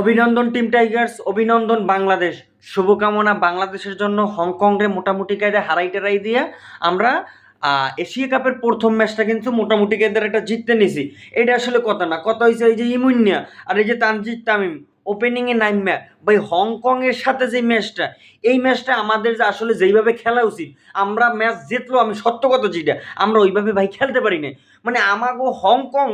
অভিনন্দন team Tigers, অভিনন্দন বাংলাদেশ। শুভকামনা বাংলাদেশের জন্য। হংকংরে মোটামুটি কায়দায় হারাই টেরাই দিয়ে আমরা এশিয়া কাপের প্রথম ম্যাচটা কিন্তু মোটামুটি কায়দার একটা জিততে নিছি। এটা আসলে কথা না। কথা হয়েছে এই যে ইমুন্যা আর এই যে তানজিদ তামিম। ওপেনিংয়ে নাইম্যা ভাই, হংকংয়ের সাথে যে ম্যাচটা, এই ম্যাচটা আমাদের যে আসলে যেইভাবে খেলা উচিত, আমরা ম্যাচ জিতলো আমি সত্য কথা যেটা, আমরা ওইভাবে ভাই খেলতে পারি না মানে আমাগো হংকং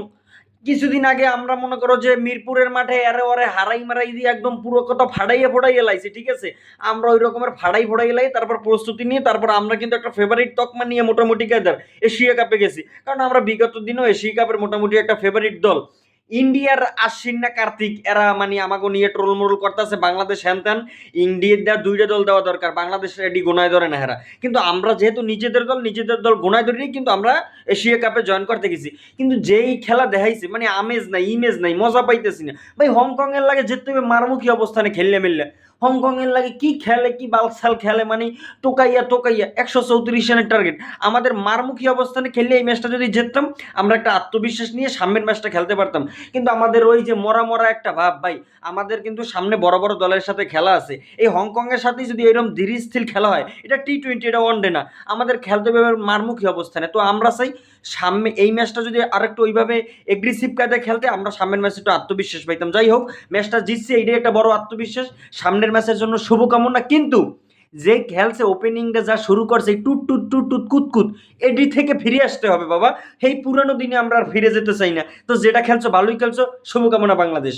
কিছুদিন আগে আমরা মনে করো যে মিরপুরের মাঠে এরে ওরে হারাই মারাই দিয়ে একদম পুরো কত ফাড়াইয়ে ফোড়াইয়ে লাইছে, ঠিক আছে? আমরা ওই রকমের ফাড়াই ফোড়াই লাই, তারপর প্রস্তুতি নিয়ে, তারপর আমরা কিন্তু একটা ফেভারিট তকমা নিয়ে মোটামুটি গেদার এশিয়া কাপে গেছি। কারণ আমরা বিগত দিনও এশিয়া কাপের মোটামুটি একটা ফেভারিট দল। ইন্ডিয়ার আশ্বিন না কার্তিক, এরা মানে আমাকে নিয়ে ট্রোল মোরল করতেছে, বাংলাদেশ হ্যান ইন্ডিয়ার দুইটা দল দেওয়া দরকার, বাংলাদেশ রেডি গোনায় ধরে না হেরা। কিন্তু আমরা যেহেতু নিজেদের দল নিজেদের দল গোনায় ধরেই কিন্তু আমরা এশিয়া কাপে জয়েন করতে গেছি। কিন্তু যেই খেলা দেখাইছে মানে আমেজ নাই ইমেজ নাই, মজা পাইতেছি না। ভাই হংকং এর লাগে যেতে হবে মারমুখী অবস্থানে খেললে মিললে। হংকং এর লাগে কি খেলে, কি বালসাল খেলে মানে টোকাইয়া টোকাইয়া, একশো চৌত্রিশ রানের টার্গেট আমাদের মারমুখী অবস্থানে খেললে এই ম্যাচটা যদি জিততাম, আমরা একটা আত্মবিশ্বাস নিয়ে সামনের ম্যাচটা খেলতে পারতাম। কিন্তু আমাদের ওই যে মরা মরা একটা ভাব, ভাই, আমাদের কিন্তু সামনে বড় বড় দলের সাথে খেলা আছে। এই হংকং এর সাথেই যদি এরকম ধীরে স্থির খেলা হয়, এটা টি টোয়েন্টি এটা ওয়ান ডে না। আমাদের খেলতে হবে মারমুখী অবস্থানে তো আমরা চাই সামনে এই ম্যাচটা যদি আরেকটু ওইভাবে এগ্রেসিভ কায়দায় খেলতে, আমরা সামনের ম্যাচে একটু আত্মবিশ্বাস পাইতাম। যাই হোক, ম্যাচটা জিতছে, এইটাই একটা বড় আত্মবিশ্বাস। সামনের ম্যাচের জন্য শুভকামনা। কিন্তু যে খেলছে ওপেনিংটা যা শুরু করছে টুট টুট টুট টুট কুতকুত এডি থেকে ফিরে আসতে হবে বাবা। সেই পুরানো দিনে আমরা আর ফিরে যেতে চাই না। তো যেটা খেলছো, ভালোই খেলছো, শুভকামনা বাংলাদেশ।